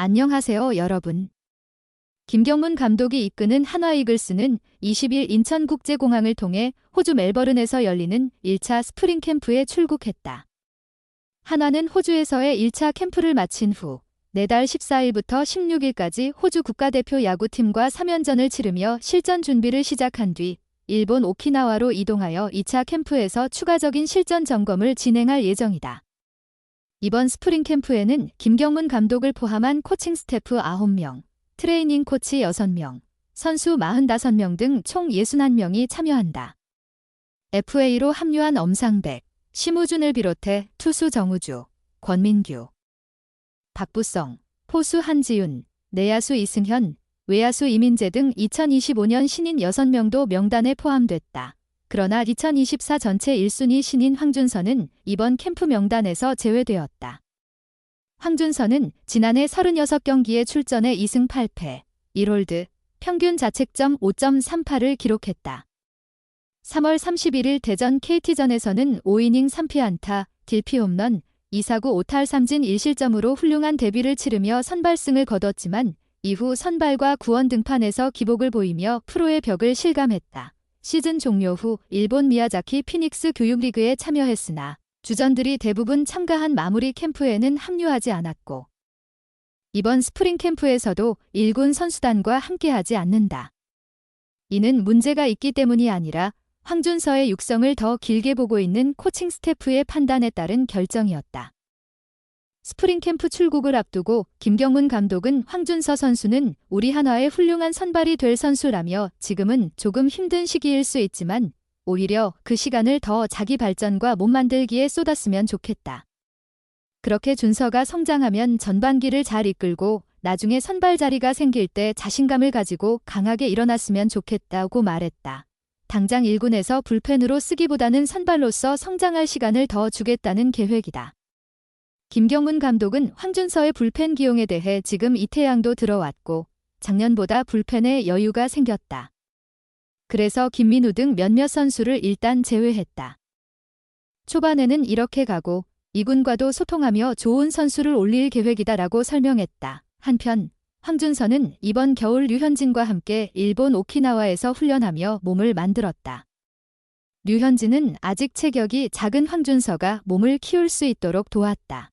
안녕하세요, 여러분. 김경문 감독이 이끄는 한화이글스는 20일 인천국제공항을 통해 호주 멜버른에서 열리는 1차 스프링 캠프에 출국했다. 한화는 호주에서의 1차 캠프를 마친 후 내달 14일부터 16일까지 호주 국가대표 야구팀과 3연전을 치르며 실전 준비를 시작한 뒤 일본 오키나와로 이동하여 2차 캠프에서 추가적인 실전 점검을 진행할 예정이다. 이번 스프링 캠프에는 김경문 감독을 포함한 코칭 스태프 9명, 트레이닝 코치 6명, 선수 45명 등 총 61명이 참여한다. FA로 합류한 엄상백, 심우준을 비롯해 투수 정우주, 권민규, 박부성, 포수 한지윤, 내야수 이승현, 외야수 이민재 등 2025년 신인 6명도 명단에 포함됐다. 그러나 2024 전체 1순위 신인 황준서는 이번 캠프 명단에서 제외되었다. 황준서는 지난해 36경기에 출전해 2승 8패, 1홀드, 평균 자책점 5.38을 기록했다. 3월 31일 대전 KT전에서는 5이닝 3피안타, 딜피 홈런, 2사구 5탈 3진 1실점으로 훌륭한 데뷔를 치르며 선발승을 거뒀지만 이후 선발과 구원 등판에서 기복을 보이며 프로의 벽을 실감했다. 시즌 종료 후 일본 미야자키 피닉스 교육리그에 참여했으나 주전들이 대부분 참가한 마무리 캠프에는 합류하지 않았고 이번 스프링 캠프에서도 일군 선수단과 함께하지 않는다. 이는 문제가 있기 때문이 아니라 황준서의 육성을 더 길게 보고 있는 코칭 스태프의 판단에 따른 결정이었다. 스프링 캠프 출국을 앞두고 김경문 감독은 황준서 선수는 우리 한화의 훌륭한 선발이 될 선수라며 지금은 조금 힘든 시기일 수 있지만 오히려 그 시간을 더 자기 발전과 몸 만들기에 쏟았으면 좋겠다. 그렇게 준서가 성장하면 전반기를 잘 이끌고 나중에 선발 자리가 생길 때 자신감을 가지고 강하게 일어났으면 좋겠다고 말했다. 당장 1군에서 불펜으로 쓰기보다는 선발로서 성장할 시간을 더 주겠다는 계획이다. 김경문 감독은 황준서의 불펜 기용에 대해 지금 이태양도 들어왔고 작년보다 불펜에 여유가 생겼다. 그래서 김민우 등 몇몇 선수를 일단 제외했다. 초반에는 이렇게 가고 이군과도 소통하며 좋은 선수를 올릴 계획이다라고 설명했다. 한편 황준서는 이번 겨울 류현진과 함께 일본 오키나와에서 훈련하며 몸을 만들었다. 류현진은 아직 체격이 작은 황준서가 몸을 키울 수 있도록 도왔다.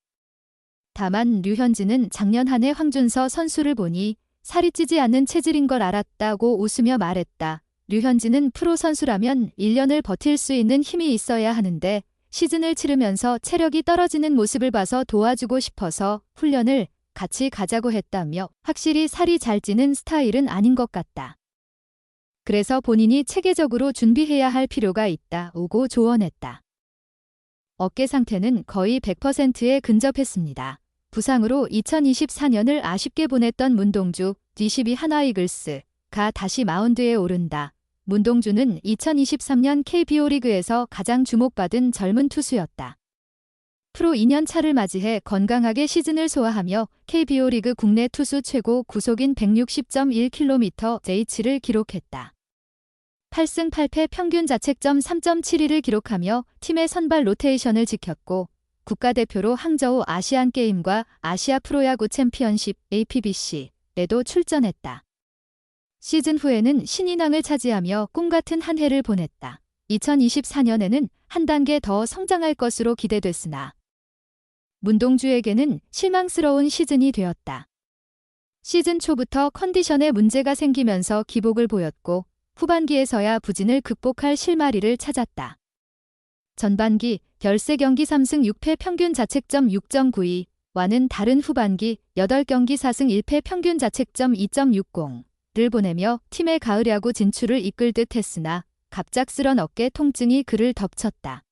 다만 류현진은 작년 한 해 황준서 선수를 보니 살이 찌지 않는 체질인 걸 알았다고 웃으며 말했다. 류현진은 프로 선수라면 1년을 버틸 수 있는 힘이 있어야 하는데 시즌을 치르면서 체력이 떨어지는 모습을 봐서 도와주고 싶어서 훈련을 같이 가자고 했다며 확실히 살이 잘 찌는 스타일은 아닌 것 같다. 그래서 본인이 체계적으로 준비해야 할 필요가 있다고 조언했다. 어깨 상태는 거의 100%에 근접했습니다. 부상으로 2024년을 아쉽게 보냈던 문동주, D12 하나이글스가 다시 마운드에 오른다. 문동주는 2023년 KBO 리그에서 가장 주목받은 젊은 투수였다. 프로 2년 차를 맞이해 건강하게 시즌을 소화하며 KBO 리그 국내 투수 최고 구속인 160.1km J치를 기록했다. 8승 8패 평균 자책점 3.72를 기록하며 팀의 선발 로테이션을 지켰고 국가대표로 항저우 아시안게임과 아시아 프로야구 챔피언십 APBC에도 출전했다. 시즌 후에는 신인왕을 차지하며 꿈같은 한 해를 보냈다. 2024년에는 한 단계 더 성장할 것으로 기대됐으나 문동주에게는 실망스러운 시즌이 되었다. 시즌 초부터 컨디션에 문제가 생기면서 기복을 보였고 후반기에서야 부진을 극복할 실마리를 찾았다. 전반기 13경기 3승 6패 평균 자책점 6.92 와는 다른 후반기 8경기 4승 1패 평균 자책점 2.60를 보내며 팀의 가을 야구 진출을 이끌 듯 했으나 갑작스런 어깨 통증이 그를 덮쳤다.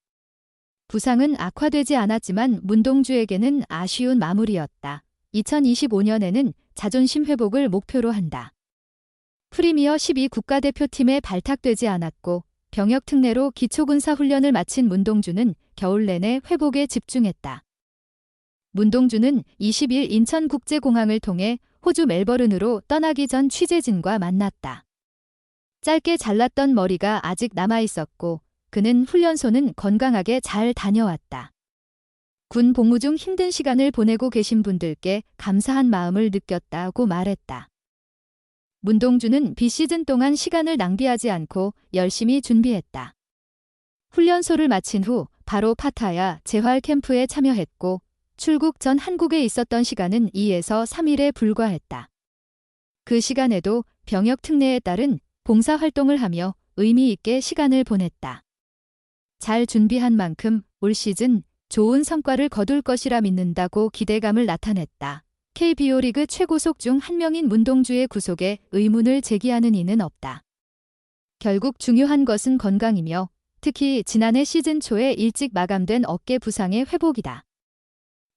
부상은 악화되지 않았지만 문동주에게는 아쉬운 마무리였다. 2025년에는 자존심 회복을 목표로 한다. 프리미어 12 국가대표팀에 발탁되지 않았고 병역 특례로 기초군사 훈련을 마친 문동주는 겨울 내내 회복에 집중했다. 문동주는 20일 인천국제공항을 통해 호주 멜버른으로 떠나기 전 취재진과 만났다. 짧게 잘랐던 머리가 아직 남아 있었고 그는 훈련소는 건강하게 잘 다녀왔다. 군 복무 중 힘든 시간을 보내고 계신 분들께 감사한 마음을 느꼈다고 말했다. 문동주는 비시즌 동안 시간을 낭비하지 않고 열심히 준비했다. 훈련소를 마친 후 바로 파타야 재활 캠프에 참여했고 출국 전 한국에 있었던 시간은 2에서 3일에 불과했다. 그 시간에도 병역 특례에 따른 봉사 활동을 하며 의미 있게 시간을 보냈다. 잘 준비한 만큼 올 시즌 좋은 성과를 거둘 것이라 믿는다고 기대감을 나타냈다. KBO 리그 최고속 중 한 명인 문동주의 구속에 의문을 제기하는 이는 없다. 결국 중요한 것은 건강이며 특히 지난해 시즌 초에 일찍 마감된 어깨 부상의 회복이다.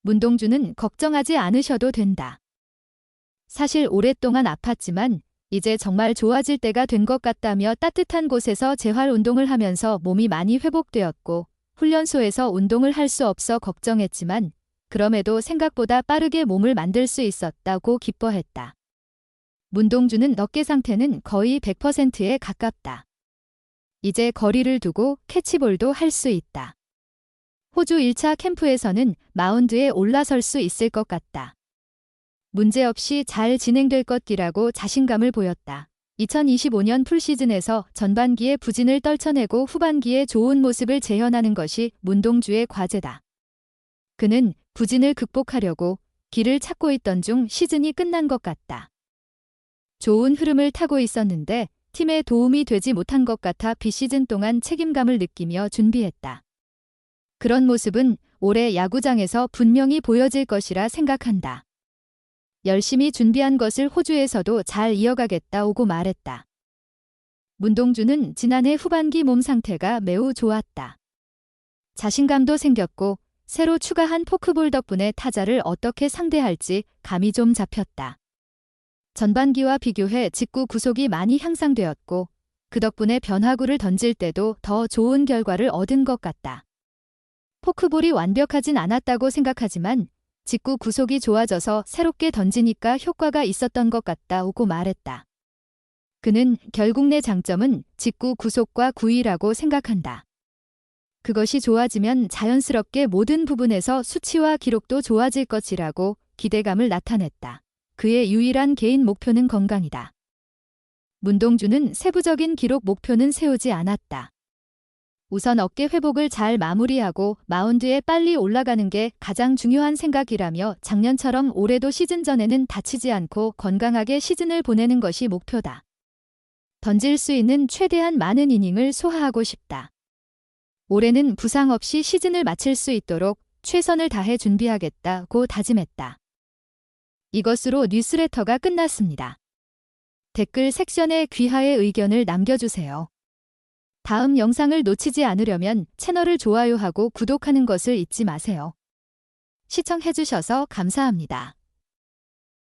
문동주는 걱정하지 않으셔도 된다. 사실 오랫동안 아팠지만 이제 정말 좋아질 때가 된 것 같다며 따뜻한 곳에서 재활 운동을 하면서 몸이 많이 회복되었고 훈련소에서 운동을 할 수 없어 걱정했지만 그럼에도 생각보다 빠르게 몸을 만들 수 있었다고 기뻐했다. 문동주는 어깨 상태는 거의 100%에 가깝다. 이제 거리를 두고 캐치볼도 할 수 있다. 호주 1차 캠프에서는 마운드에 올라설 수 있을 것 같다. 문제없이 잘 진행될 것이라고 자신감을 보였다. 2025년 풀시즌에서 전반기에 부진을 떨쳐내고 후반기에 좋은 모습을 재현하는 것이 문동주의 과제다. 그는 부진을 극복하려고 길을 찾고 있던 중 시즌이 끝난 것 같다. 좋은 흐름을 타고 있었는데 팀에 도움이 되지 못한 것 같아 비시즌 동안 책임감을 느끼며 준비했다. 그런 모습은 올해 야구장에서 분명히 보여질 것이라 생각한다. 열심히 준비한 것을 호주에서도 잘 이어가겠다고 말했다. 문동주는 지난해 후반기 몸 상태가 매우 좋았다. 자신감도 생겼고 새로 추가한 포크볼 덕분에 타자를 어떻게 상대할지 감이 좀 잡혔다. 전반기와 비교해 직구 구속이 많이 향상되었고 그 덕분에 변화구를 던질 때도 더 좋은 결과를 얻은 것 같다. 포크볼이 완벽하진 않았다고 생각하지만 직구 구속이 좋아져서 새롭게 던지니까 효과가 있었던 것 같다고 말했다. 그는 결국 내 장점은 직구 구속과 구위라고 생각한다. 그것이 좋아지면 자연스럽게 모든 부분에서 수치와 기록도 좋아질 것이라고 기대감을 나타냈다. 그의 유일한 개인 목표는 건강이다. 문동주는 세부적인 기록 목표는 세우지 않았다. 우선 어깨 회복을 잘 마무리하고 마운드에 빨리 올라가는 게 가장 중요한 생각이라며 작년처럼 올해도 시즌 전에는 다치지 않고 건강하게 시즌을 보내는 것이 목표다. 던질 수 있는 최대한 많은 이닝을 소화하고 싶다. 올해는 부상 없이 시즌을 마칠 수 있도록 최선을 다해 준비하겠다고 다짐했다. 이것으로 뉴스레터가 끝났습니다. 댓글 섹션에 귀하의 의견을 남겨주세요. 다음 영상을 놓치지 않으려면 채널을 좋아요하고 구독하는 것을 잊지 마세요. 시청해주셔서 감사합니다.